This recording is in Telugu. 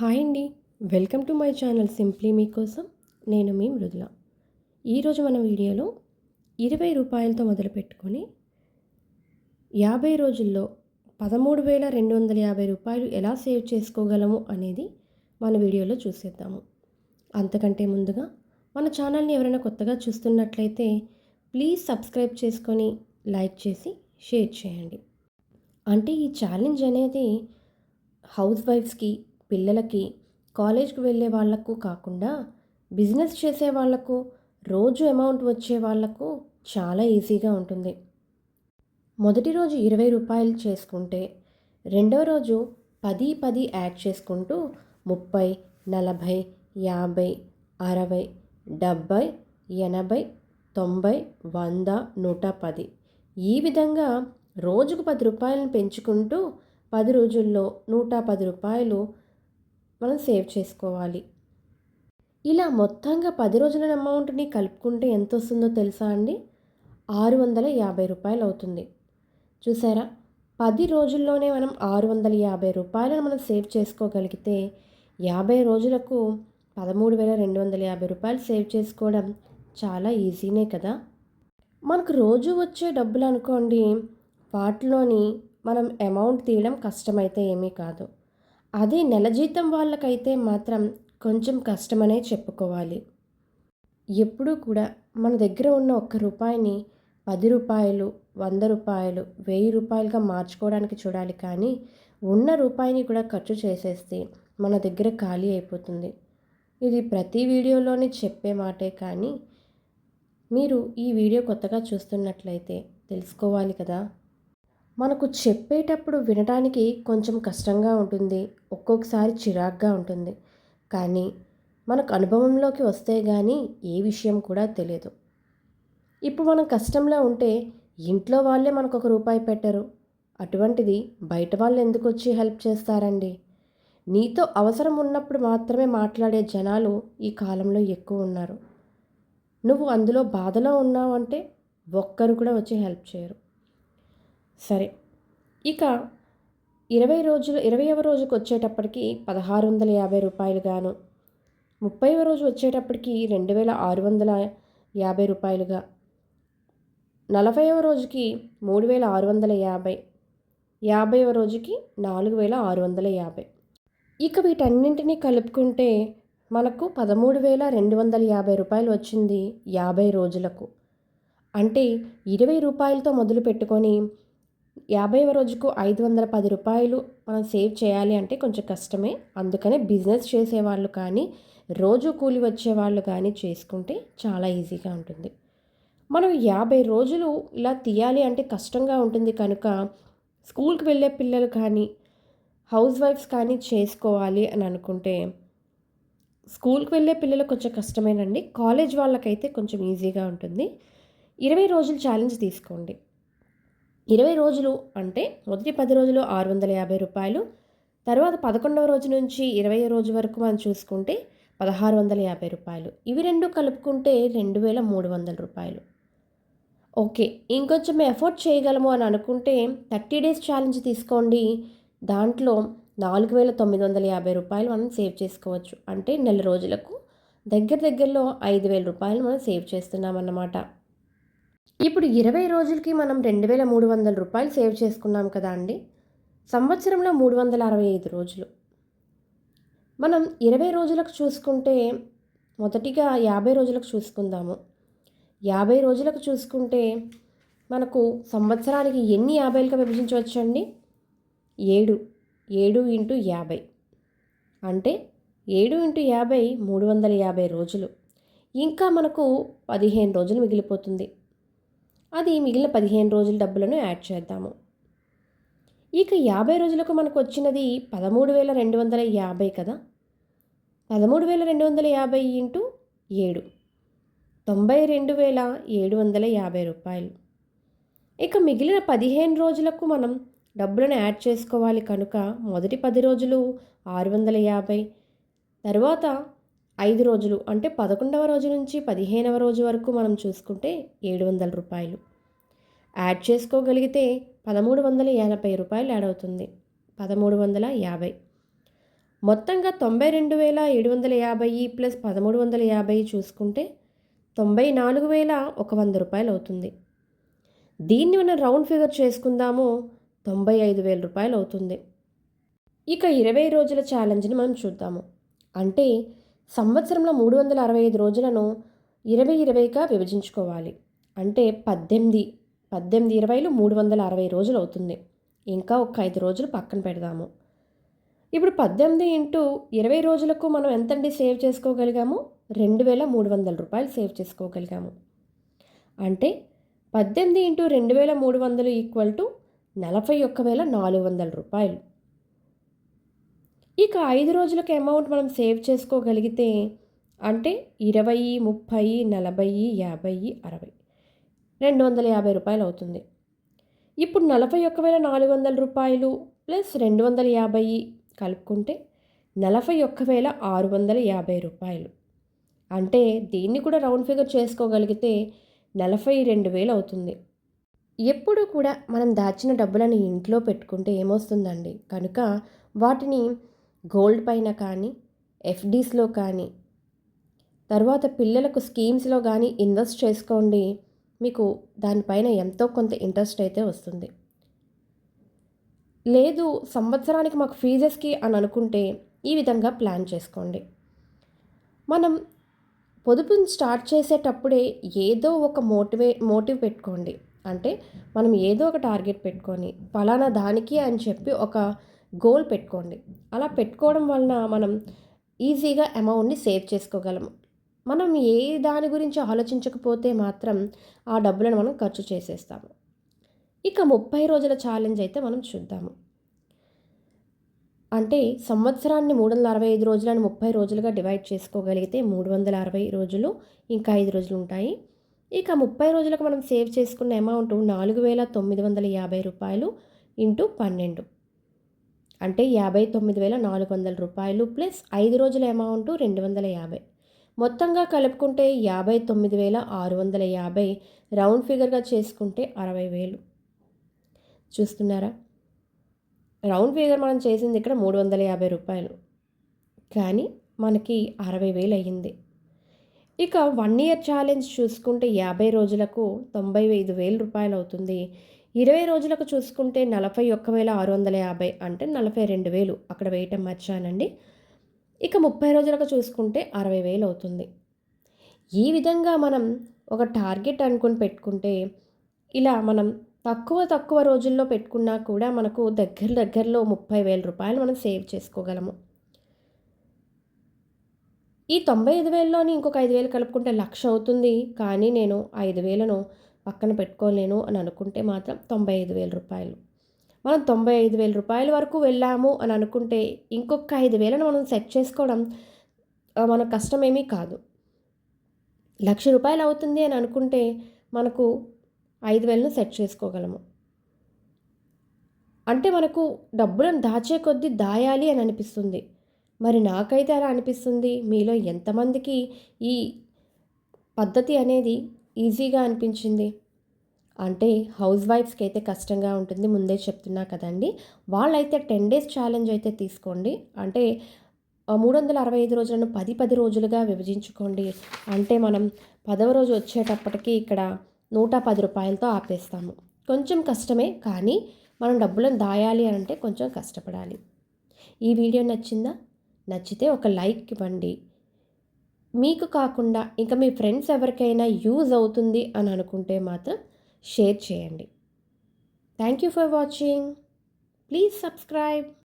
హాయ్ అండి. Welcome to my channel simply మీకోసం నేను మీ మృదుల. ఈరోజు మన వీడియోలో ఇరవై రూపాయలతో మొదలుపెట్టుకొని యాభై రోజుల్లో పదమూడు వేల రెండు వందల యాభై రూపాయలు ఎలా సేవ్ చేసుకోగలము అనేది మన వీడియోలో చూసేద్దాము. అంతకంటే ముందుగా మన ఛానల్ని ఎవరైనా కొత్తగా చూస్తున్నట్లయితే ప్లీజ్ సబ్స్క్రైబ్ చేసుకొని లైక్ చేసి షేర్ చేయండి. అంటే ఈ ఛాలెంజ్ అనేది హౌస్ వైఫ్స్కి పిల్లలకి కాలేజ్కి వెళ్ళే వాళ్ళకు కాకుండా బిజినెస్ చేసే వాళ్ళకు రోజు అమౌంట్ వచ్చే వాళ్ళకు చాలా ఈజీగా ఉంటుంది. మొదటి రోజు ఇరవై రూపాయలు చేసుకుంటే రెండవ రోజు పది పది యాడ్ చేసుకుంటూ ముప్పై నలభై యాభై అరవై డెబ్భై ఎనభై తొంభై వంద నూట పది ఈ విధంగా రోజుకు పది రూపాయలను పెంచుకుంటూ పది రోజుల్లో నూట పది రూపాయలు మనం సేవ్ చేసుకోవాలి. ఇలా మొత్తంగా పది రోజుల అమౌంట్ని కలుపుకుంటే ఎంత వస్తుందో తెలుసా అండి? ఆరు వందల యాభై రూపాయలు అవుతుంది చూసారా? పది రోజుల్లోనే మనం ఆరు వందల యాభై రూపాయలను మనం సేవ్ చేసుకోగలిగితే యాభై రోజులకు పదమూడు వేల రెండు వందల యాభై రూపాయలు సేవ్ చేసుకోవడం చాలా ఈజీనే కదా? మనకు రోజు వచ్చే డబ్బులు అనుకోండి వాటిలోని మనం అమౌంట్ తీయడం కష్టమైతే ఏమీ కాదు. అదే నెల జీతం వాళ్ళకైతే మాత్రం కొంచెం కష్టమనే చెప్పుకోవాలి. ఎప్పుడూ కూడా మన దగ్గర ఉన్న ఒక్క రూపాయిని పది రూపాయలు వంద రూపాయలు వెయ్యి రూపాయలుగా మార్చుకోవడానికి చూడాలి కానీ ఉన్న రూపాయిని కూడా ఖర్చు చేసేస్తే మన దగ్గర ఖాళీ అయిపోతుంది. ఇది ప్రతి వీడియోలోనే చెప్పే మాటే కానీ మీరు ఈ వీడియో కొత్తగా చూస్తున్నట్లయితే తెలుసుకోవాలి కదా. మనకు చెప్పేటప్పుడు వినడానికి కొంచెం కష్టంగా ఉంటుంది. ఒక్కొక్కసారి చిరాగ్గా ఉంటుంది. కానీ మనకు అనుభవంలోకి వస్తే కానీ ఏ విషయం కూడా తెలియదు. ఇప్పుడు మనం కష్టంలో ఉంటే ఇంట్లో వాళ్ళే మనకు ఒక రూపాయి పెట్టరు. అటువంటిది బయట వాళ్ళు ఎందుకు వచ్చి హెల్ప్ చేస్తారండి? నీతో అవసరం ఉన్నప్పుడు మాత్రమే మాట్లాడే జనాలు ఈ కాలంలో ఎక్కువ ఉన్నారు. నువ్వు అందులో బాధలో ఉన్నావంటే ఒక్కరు కూడా వచ్చి హెల్ప్ చేయరు. సరే. ఇక ఇరవై రోజులు ఇరవైవ రోజుకు వచ్చేటప్పటికి పదహారు వందల యాభై రూపాయలు గాను ముప్పైవ రోజు వచ్చేటప్పటికి రెండు వేల ఆరు వందల యాభై రూపాయలుగా నలభైవ రోజుకి మూడు వేల ఆరు వందల యాభై యాభైవ రోజుకి నాలుగు వేల ఆరు వందల యాభై. ఇక వీటన్నింటినీ కలుపుకుంటే మనకు పదమూడు వేల రెండు వందల యాభై రూపాయలు వచ్చింది యాభై రోజులకు. అంటే ఇరవై రూపాయలతో మొదలు పెట్టుకొని యాభైవ రోజుకు ఐదు వందల పది రూపాయలు మనం సేవ్ చేయాలి అంటే కొంచెం కష్టమే. అందుకనే బిజినెస్ చేసేవాళ్ళు కానీ రోజు కూలి వచ్చేవాళ్ళు కానీ చేసుకుంటే చాలా ఈజీగా ఉంటుంది. మనం యాభై రోజులు ఇలా తీయాలి అంటే కష్టంగా ఉంటుంది కనుక స్కూల్కి వెళ్ళే పిల్లలు కానీ హౌస్ వైఫ్స్ కానీ చేసుకోవాలి అని అనుకుంటే స్కూల్కి వెళ్ళే పిల్లలు కొంచెం కష్టమేనండి. కాలేజ్ వాళ్ళకైతే కొంచెం ఈజీగా ఉంటుంది. ఇరవై రోజులు ఛాలెంజ్ తీసుకోండి. ఇరవై రోజులు అంటే మొదటి పది రోజులు ఆరు వందల యాభై రూపాయలు తర్వాత పదకొండవ రోజు నుంచి ఇరవై రోజు వరకు మనం చూసుకుంటే పదహారు వందల యాభై రూపాయలు. ఇవి రెండు కలుపుకుంటే రెండు వేల మూడు వందల రూపాయలు. ఓకే ఇంకొంచెం ఎఫోర్డ్ చేయగలము అని అనుకుంటే థర్టీ డేస్ ఛాలెంజ్ తీసుకోండి. దాంట్లో నాలుగు వేల తొమ్మిది వందల యాభై రూపాయలు మనం సేవ్ చేసుకోవచ్చు. అంటే నెల రోజులకు దగ్గర దగ్గరలో ఐదు వేల రూపాయలు మనం సేవ్ చేస్తున్నాం అన్నమాట ఇప్పుడు ఇరవై రోజులకి మనం రెండు వేల మూడు వందల రూపాయలు సేవ్ చేసుకున్నాం కదా అండి? సంవత్సరంలో మూడు వందల అరవై ఐదు రోజులు. మనం ఇరవై రోజులకు చూసుకుంటే మొదటిగా యాభై రోజులకు చూసుకుందాము. యాభై రోజులకు చూసుకుంటే మనకు సంవత్సరానికి ఎన్ని యాభైలుగా విభజించవచ్చండి? ఏడు. ఏడు ఇంటూ యాభై. అంటే ఏడు ఇంటూ యాభై మూడు వందల యాభై రోజులు. ఇంకా మనకు పదిహేను రోజులు మిగిలిపోతుంది. అది మిగిలిన పదిహేను రోజుల డబ్బులను యాడ్ చేద్దాము. ఇక యాభై రోజులకు మనకు వచ్చినది పదమూడు వేల రెండు వందల యాభై కదా? పదమూడు వేల రెండు వందల యాభై ఇంటూ ఏడు. తొంభై రెండు వేల ఏడు వందల యాభై రూపాయలు. ఇక మిగిలిన పదిహేను రోజులకు మనం డబ్బులను యాడ్ చేసుకోవాలి కనుక మొదటి పది రోజులు ఆరు వందల యాభై తర్వాత ఐదు రోజులు అంటే పదకొండవ రోజు నుంచి పదిహేనవ రోజు వరకు మనం చూసుకుంటే ఏడు వందల రూపాయలు. యాడ్ చేసుకోగలిగితే పదమూడు వందల ఎనభై రూపాయలు యాడ్ అవుతుంది. పదమూడు వందల యాభై. మొత్తంగా తొంభై రెండు వేల ఏడు వందల యాభై ప్లస్ పదమూడు వందల యాభై చూసుకుంటే తొంభై నాలుగు వేల ఒక వంద రూపాయలు అవుతుంది. దీన్ని మనం రౌండ్ ఫిగర్ చేసుకుందాము. తొంభై ఐదు వేల రూపాయలు అవుతుంది. ఇక ఇరవై రోజుల ఛాలెంజ్ని మనం చూద్దాము. అంటే సంవత్సరంలో మూడు వందల అరవై ఐదు రోజులను ఇరవై ఇరవైగా విభజించుకోవాలి. అంటే పద్దెనిమిది పద్దెనిమిది ఇరవైలు మూడు వందల అరవై రోజులు అవుతుంది. ఇంకా ఒక ఐదు రోజులు పక్కన పెడదాము. ఇప్పుడు పద్దెనిమిది ఇంటూ ఇరవై రోజులకు మనం ఎంతండి సేవ్ చేసుకోగలిగాము? రెండు వేల మూడు వందల రూపాయలు సేవ్ చేసుకోగలిగాము. అంటే పద్దెనిమిది ఇంటూ రెండు వేల మూడు వందలు ఈక్వల్ టు నలభై ఒక్క వేల నాలుగు వందల రూపాయలు. ఇక ఐదు రోజులకు అమౌంట్ మనం సేవ్ చేసుకోగలిగితే అంటే ఇరవై ముప్పై నలభై యాభై అరవై. రెండు వందల యాభై రూపాయలు అవుతుంది. ఇప్పుడు నలభై ఒక్క వేల నాలుగు వందల రూపాయలు ప్లస్ రెండు వందల యాభై కలుపుకుంటే నలభై ఒక్క వేల ఆరు వందల యాభై రూపాయలు. అంటే దీన్ని కూడా రౌండ్ ఫిగర్ చేసుకోగలిగితే నలభై రెండు వేలు అవుతుంది. ఎప్పుడు కూడా మనం దాచిన డబ్బులను ఇంట్లో పెట్టుకుంటే ఏమొస్తుందండి? కనుక వాటిని గోల్డ్ పైన కానీ ఎఫ్డీస్లో కానీ. తర్వాత పిల్లలకు స్కీమ్స్లో కానీ ఇన్వెస్ట్ చేసుకోండి. మీకు దానిపైన ఎంతో కొంత ఇంట్రెస్ట్ అయితే వస్తుంది. లేదు సంవత్సరానికి మాకు ఫీజెస్కి అని అనుకుంటే ఈ విధంగా ప్లాన్ చేసుకోండి. మనం పొదుపుని స్టార్ట్ చేసేటప్పుడే ఏదో ఒక మోటివే మోటివ్ పెట్టుకోండి. అంటే మనం ఏదో ఒక టార్గెట్ పెట్టుకొని ఫలానా దానికి అని చెప్పి ఒక గోల్ పెట్టుకోండి. అలా పెట్టుకోవడం వలన మనం ఈజీగా అమౌంట్ని సేవ్ చేసుకోగలము మనం ఏ దాని గురించి ఆలోచించకపోతే మాత్రం ఆ డబ్బులను మనం ఖర్చు చేసేస్తాము. ఇక ముప్పై రోజుల ఛాలెంజ్ అయితే మనం చూద్దాము. అంటే సంవత్సరాన్ని మూడు వందల అరవై ఐదు రోజులను ముప్పై రోజులుగా డివైడ్ చేసుకోగలిగితే మూడు వందల అరవై రోజులు ఇంకా ఐదు రోజులు ఉంటాయి. ఇక ముప్పై రోజులకు మనం సేవ్ చేసుకున్న అమౌంట్ నాలుగు వేల తొమ్మిది వందల యాభై రూపాయలు ఇంటూ పన్నెండు. అంటే యాభై తొమ్మిది వేల నాలుగు వందల రూపాయలు ప్లస్ ఐదు రోజుల అమౌంట్ రెండు వందల యాభై. మొత్తంగా కలుపుకుంటే యాభై తొమ్మిది వేల ఆరు వందల యాభై. రౌండ్ ఫిగర్గా చేసుకుంటే అరవై వేలు. చూస్తున్నారా? రౌండ్ ఫిగర్ మనం చేసింది ఇక్కడ మూడు వందల యాభై రూపాయలు. కానీ మనకి అరవై వేలు అయ్యింది ఇక వన్ ఇయర్ ఛాలెంజ్ చూసుకుంటే యాభై రోజులకు తొంభై ఐదు వేల రూపాయలు అవుతుంది ఇరవై రోజులకు చూసుకుంటే నలభై ఒక్క వేల ఆరు వందల యాభై అంటే నలభై రెండు వేలు అక్కడ వేయటం మర్చానండి. ఇక ముప్పై రోజులకు చూసుకుంటే అరవై వేలు అవుతుంది. ఈ విధంగా మనం ఒక టార్గెట్ అనుకుని పెట్టుకుంటే ఇలా మనం తక్కువ తక్కువ రోజుల్లో పెట్టుకున్నా కూడా మనకు దగ్గర దగ్గరలో ముప్పై వేల రూపాయలు మనం సేవ్ చేసుకోగలము. ఈ తొంభై ఐదు వేలలోని ఇంకొక ఐదు వేలు కలుపుకుంటే లక్ష అవుతుంది. కానీ నేను ఐదు వేలను పక్కన పెట్టుకోలేను అని అనుకుంటే మాత్రం తొంభై ఐదు వేల రూపాయలు. మనం తొంభై ఐదు వేల రూపాయల వరకు వెళ్ళాము అని అనుకుంటే ఇంకొక ఐదు వేలను మనం సెట్ చేసుకోవడం మన కష్టమేమీ కాదు. లక్ష రూపాయలు అవుతుంది అని అనుకుంటే మనకు ఐదు వేలను సెట్ చేసుకోగలము. అంటే మనకు డబ్బులను దాచే కొద్దీ దాయాలి అని అనిపిస్తుంది. మరి నాకైతే అలా అనిపిస్తుంది. మీలో ఎంతమందికి ఈ పద్ధతి అనేది ఈజీగా అనిపించింది. అంటే హౌస్ వైఫ్స్కి అయితే కష్టంగా ఉంటుంది ముందే చెప్తున్నా కదండి. వాళ్ళైతే టెన్ డేస్ ఛాలెంజ్ అయితే తీసుకోండి. అంటే మూడు వందల అరవై ఐదు రోజులను పది పది రోజులుగా విభజించుకోండి. అంటే మనం పదవ రోజు వచ్చేటప్పటికి ఇక్కడ నూట పది రూపాయలతో ఆపేస్తాము. కొంచెం కష్టమే కానీ మనం డబ్బులను దాయాలి అని అంటే కొంచెం కష్టపడాలి. ఈ వీడియో నచ్చిందా? నచ్చితే ఒక లైక్ ఇవ్వండి. మీకు కాకుండా ఇంకా మీ ఫ్రెండ్స్ ఎవరికైనా యూజ్ అవుతుంది అని అనుకుంటే మాత్రం షేర్ చేయండి. Thank you for watching. Please subscribe.